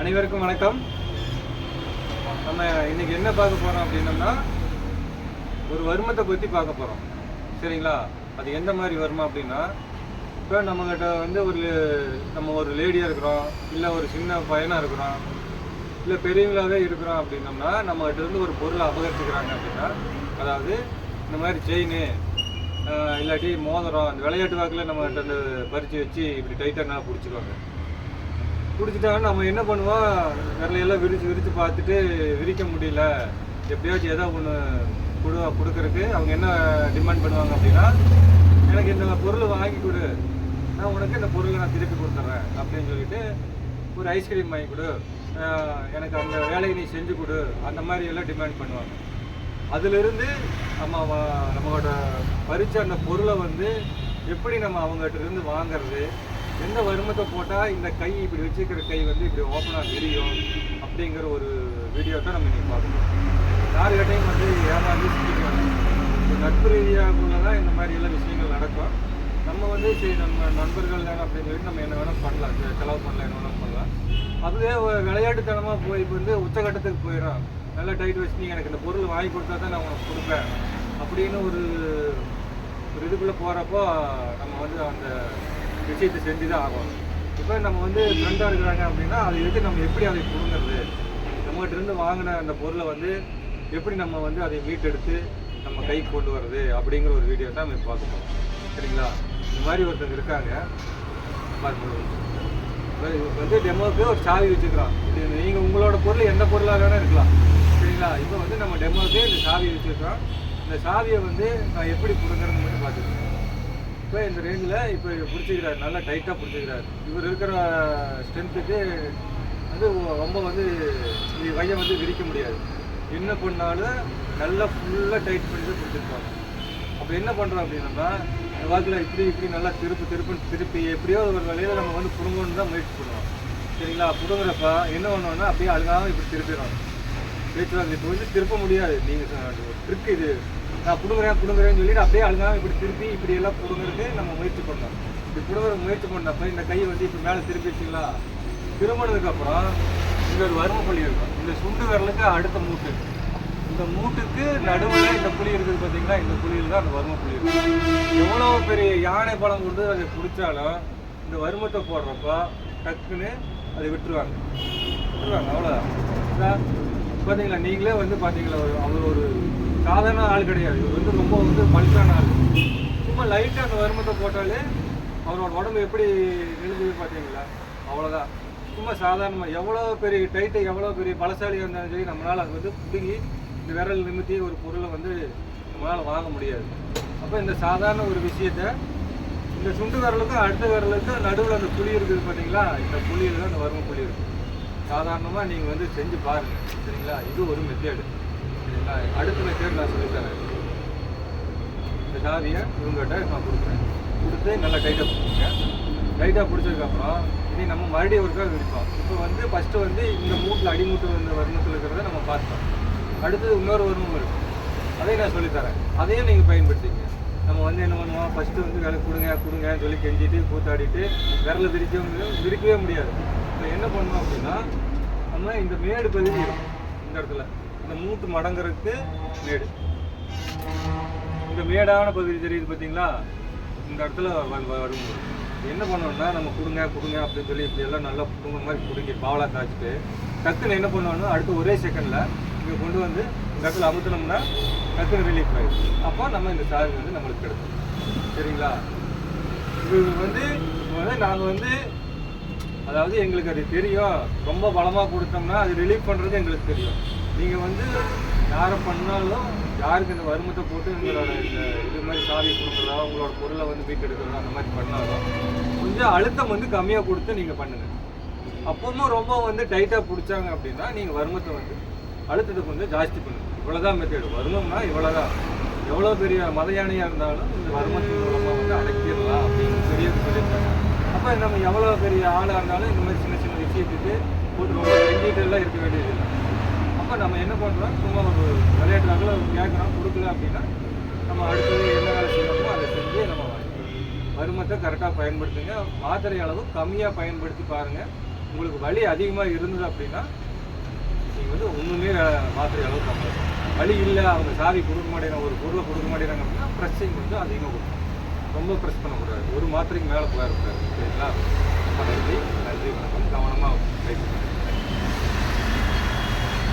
அனைவருக்கும் வணக்கம். நம்ம இன்னைக்கு என்ன பார்க்க போறோம் அப்படின்னம்னா ஒரு வருமத்தை பற்றி பார்க்க போறோம். சரிங்களா? அது எந்த மாதிரி வருமா அப்படின்னா இப்போ நம்மகிட்ட வந்து ஒரு நம்ம ஒரு லேடியாக இருக்கிறோம் இல்லை ஒரு சின்ன பையனாக இருக்கிறோம் இல்லை பெரியவங்களாகவே இருக்கிறோம் அப்படின்னம்னா நம்மகிட்ட இருந்து ஒரு பொருளை அபகரிச்சுக்கிறாங்க அப்படின்னா அதாவது இந்த மாதிரி செயின் இல்லாட்டி மோதிரம் அந்த விளையாட்டு வாக்கில் நம்மகிட்ட இருந்து பறித்து வச்சு இப்படி டைட்டாக பிடிச்சிக்குவாங்க. பிடிச்சிட்டாங்கன்னா நம்ம என்ன பண்ணுவோம்? விரலையெல்லாம் விரிச்சு விரிச்சு பார்த்துட்டு விரிக்க முடியல. எப்படியாச்சும் ஏதோ ஒன்று கொடு கொடுக்கறதுக்கு அவங்க என்ன டிமாண்ட் பண்ணுவாங்க அப்படின்னா எனக்கு இந்த பொருள் வாங்கி கொடு. நான் உனக்கு இந்த பொருளை நான் திருப்பி கொடுத்துட்றேன் அப்படின்னு சொல்லிட்டு ஒரு ஐஸ்கிரீம் வாங்கி கொடு. எனக்கு அந்த வேலையை நீ செஞ்சு கொடு. அந்த மாதிரி எல்லாம் டிமாண்ட் பண்ணுவாங்க. அதிலிருந்து நம்ம நம்மளோட பறிச்ச அந்த பொருளை வந்து எப்படி நம்ம அவங்ககிட்ட இருந்து வாங்குறது? எந்த வருமத்தை போட்டால் இந்த கை இப்படி வச்சுக்கிற கை வந்து இப்படி ஓப்பனாக தெரியும் அப்படிங்கிற ஒரு வீடியோ தான் நம்ம இன்னைக்கு பார்க்கணும். யாருக்கிட்டையும் வந்து ஏமாந்து சிக்கிக்கணும் நட்பு ரீதியாகுள்ள தான் இந்த மாதிரி எல்லாம் விஷயங்கள் நடக்கும். நம்ம வந்து சரி நம்ம நண்பர்கள் தானே அப்படின்னு சொல்லி நம்ம என்ன வேணால் பண்ணலாம். செலவு பண்ணலாம் என்ன வேணால் பண்ணலாம். அதுவே விளையாட்டுத்தனமாக போய் இப்போ வந்து உச்சகட்டத்துக்கு போயிடும் நல்லா டைட் வச்சு நீங்கள் எனக்கு இந்த பொருள் வாங்கி கொடுத்தா தான் நான் உனக்கு கொடுப்பேன் அப்படின்னு ஒரு ஒரு இதுக்குள்ளே போகிறப்போ நம்ம வந்து அந்த விஷயத்தை செஞ்சு தான் ஆகணும். இப்போ நம்ம வந்து ஃப்ரெண்டாக இருக்கிறாங்க அப்படின்னா அதை எடுத்து நம்ம எப்படி அதை கொடுங்கிறது நம்மகிட்ட இருந்து வாங்கின அந்த பொருளை வந்து எப்படி நம்ம வந்து அதை மீட்டெடுத்து நம்ம கைக்கு கொண்டு வர்றது அப்படிங்கிற ஒரு வீடியோ தான் நம்ம பார்க்கணும் சரிங்களா? இந்த மாதிரி ஒருத்தங்க இருக்காங்க. வந்து டெமோக்கு ஒரு சாவி வச்சுக்கிறோம் இது நீங்கள் உங்களோட பொருள் எந்த பொருளாக வேணால் இருக்கலாம். சரிங்களா? இப்போ வந்து நம்ம டெமோக்கு இந்த சாவி வச்சுருக்கோம் இந்த சாவியை வந்து நான் எப்படி கொடுக்குறேன்னு மட்டும் பார்த்துருக்கேன் இப்போ இந்த ரேஞ்சில் இப்போ பிடிச்சிக்கிறாரு நல்லா டைட்டாக பிடிச்சிக்கிறாரு. இவர் இருக்கிற ஸ்ட்ரென்த்துக்கு வந்து ரொம்ப வந்து இது வந்து விரிக்க முடியாது. என்ன பண்ணாலும் நல்லா ஃபுல்லாக டைட் பண்ணி தான் பிடிச்சிருப்பாங்க அப்போ என்ன பண்ணுறோம் அப்படின்னா இந்த வாக்கில் இப்படி இப்படி நல்லா திருப்பு திருப்புன்னு திருப்பி எப்படியோ ஒரு வழியில் நம்ம வந்து புடுங்கணும்னு தான் முயற்சி பண்ணுவோம். சரிங்களா? புடுங்குறப்ப என்ன பண்ணுவோம்னா அப்படியே அழுகாமல் இப்படி திருப்பிடும் பேச்சுவார்த்தை இப்போ வந்து திருப்ப முடியாது. நீங்கள் ட்ரிக் இது. நான் புடுங்குறேன் புடுங்குறேன்னு சொல்லிட்டு அப்படியே அழுகாமல் இப்படி திருப்பி இப்படி எல்லாம் புடுங்குறதுக்கு நம்ம முயற்சி பண்ணோம். இப்படி புடுங்குற முயற்சி பண்ணப்ப இந்த கை வந்து இப்போ மேலே திருப்பிச்சிங்களா? திரும்பினதுக்கப்புறம் இங்கே ஒரு வறுமை புள்ளி இருக்கும். இந்த சுண்டு விரலுக்கு அடுத்த மூட்டு. இந்த மூட்டுக்கு நடுவில் இந்த புளி இருக்குது பார்த்தீங்கன்னா இந்த புளியில் தான் அந்த வறுமை புளி இருக்கும். எவ்வளோ பெரிய யானை பழம் கொண்டு அதை பிடிச்சாலும் இந்த வருமத்தை போடுறப்ப டக்குன்னு அதை விட்டுருவாங்க. விட்டுருவாங்க அவ்வளோதான் பார்த்தீங்களா நீங்களே வந்து பார்த்தீங்களா ஒரு- ஒரு சாதாரண ஆள் கிடையாது. இவர் வந்து ரொம்ப வந்து பல்கான ஆள். சும்மா லைட்டாக அந்த வருமத்தை போட்டாலே அவரோட உடம்பு எப்படி நெளிஞ்சுது பார்த்தீங்களா? அவ்வளோதான் சும்மா சாதாரணமாக எவ்வளோ பெரிய டைட்டு எவ்வளோ பெரிய பலசாலியாக இருந்தாலும் சரி நம்மளால் அது வந்து பிடுங்கி இந்த விரல் நிமித்தி ஒரு பொருளை வந்து நம்மளால் வாங்க முடியாது. அப்போ இந்த சாதாரண ஒரு விஷயத்த இந்த சுண்டு விரலுக்கும் அடுத்த விரலுக்கும் நடுவில் அந்த புளி இருக்குது பார்த்தீங்களா? இந்த புளியில் தான் அந்த வறுமை புளி இருக்குது. சாதாரணமாக நீங்கள் வந்து செஞ்சு பாருங்கள் சரிங்களா? இது ஒரு மெத்தேடு சரிங்களா அடுத்த மெத்தேட் நான் சொல்லித்தரேன். இந்த சாவியை இவங்ககிட்ட நான் கொடுக்குறேன். கொடுத்து நல்லா டைட்டாக பிடிச்சிங்க டைட்டாக பிடிச்சதுக்கப்புறம் இனி நம்ம மறுபடியும் ஒருக்கா விரிப்போம். இப்போ வந்து ஃபஸ்ட்டு வந்து இந்த மூட்டில் அடிமூட்டு வந்து வருமத்தில் இருக்கிறத நம்ம பார்த்தோம். அடுத்தது இன்னொரு வருமம் இருக்கும் அதையும் நான் சொல்லித்தரேன். அதையும் நீங்கள் பயன்படுத்திங்க நம்ம வந்து என்ன பண்ணுவோம்? ஃபஸ்ட்டு வந்து விலை கொடுங்க கொடுங்கன்னு சொல்லி கெஞ்சிட்டு கூத்தாடிட்டு விரலை விரிக்கவங்க விரிக்கவே முடியாது. இப்போ என்ன பண்ணோம் அப்படின்னா நம்ம இந்த மேடு பகுதி இந்த இடத்துல. இந்த மூட்டு மடங்குறதுக்கு மேடு. இந்த மேடான பகுதி தெரியுது பார்த்தீங்களா? இந்த இடத்துல வரும்போது என்ன பண்ணோம்னா நம்ம கொடுங்க கொடுங்க அப்படின்னு சொல்லி இப்படி எல்லாம் நல்லா குடும்ப மாதிரி பிடுங்கி பாவலா காய்ச்சிட்டு டக்குன்னு என்ன பண்ணோம்னா அடுத்து ஒரே செகண்டில் இங்கே கொண்டு வந்து இந்த இடத்துல அமுத்தினோம்னா டக்குன்னு ரிலீஃப் ஆகிடும் அப்போ நம்ம இந்த சார்ஜ் வந்து நம்மளுக்கு கிடைக்கும். சரிங்களா? இது வந்து வந்து நாங்கள் வந்து அதாவது எங்களுக்கு அது தெரியும். ரொம்ப பலமாக கொடுத்தோம்னா அது ரிலீஃப் பண்ணுறது எங்களுக்கு தெரியும். நீங்கள் வந்து யாரை பண்ணாலும் யாருக்கு இந்த வருமத்தை போட்டு உங்களோட இந்த இது மாதிரி சாவி கொடுக்குறதா உங்களோட பொருளை வந்து வீட்டெடுக்கிறதா அந்த மாதிரி பண்ணாலும் கொஞ்சம் அழுத்தம் வந்து கம்மியாக கொடுத்து நீங்கள் பண்ணுங்கள் அப்பவும் ரொம்ப வந்து டைட்டாக பிடிச்சாங்க அப்படின்னா நீங்கள் வருமத்தை வந்து அழுத்தத்தை கொஞ்சம் ஜாஸ்தி பண்ணுங்க. இவ்வளோதான் மெத்தேடு வருமம்னா இவ்வளோதான் எவ்வளோ பெரிய மத யானையாக இருந்தாலும் இந்த வருமத்தின் மூலமாக வந்து அடைக்கிடலாம் அப்படின்னு பெரிய சொல்லியிருக்காங்க. அப்போ நம்ம எவ்வளோ பெரிய ஆளாக இருந்தாலும் இந்த மாதிரி சின்ன சின்ன விஷயத்துக்கு போட்டு ரொம்ப எல்லாம் இருக்க வேண்டியது இல்லை. அப்போ நம்ம என்ன பண்ணுறோம் சும்மா ஒரு விளையாட்டுக்காக கேட்குறோம் கொடுக்கல அப்படின்னா நம்ம அடுத்தது என்ன வேலை செய்யணுமோ அதை செஞ்சு நம்ம வாங்கிக்கலாம். வருமத்தை கரெக்டாக பயன்படுத்துங்க. மாத்திரை அளவு கம்மியாக பயன்படுத்தி பாருங்கள் உங்களுக்கு வலி அதிகமாக இருந்தது அப்படின்னா நீங்கள் வந்து ஒன்றுமே மாத்திரை அளவு கம்மி. வலி இல்லை அவங்க சாவி கொடுக்க மாட்டேங்கிற ஒரு பொருளை கொடுக்க மாட்டேங்கிறாங்க அப்படின்னா ப்ரெஸ்ஸிங் வந்து அதிகமாக கொடுக்கும். ரொம்ப ப்ரெஸ் பண்ணக்கூடாது. ஒரு மாத்திரைக்கு மேலே போயிடக்கூடாது சரிங்களா? நன்றி நன்றி வணக்கம். கவனமாக பேசுகிறேன்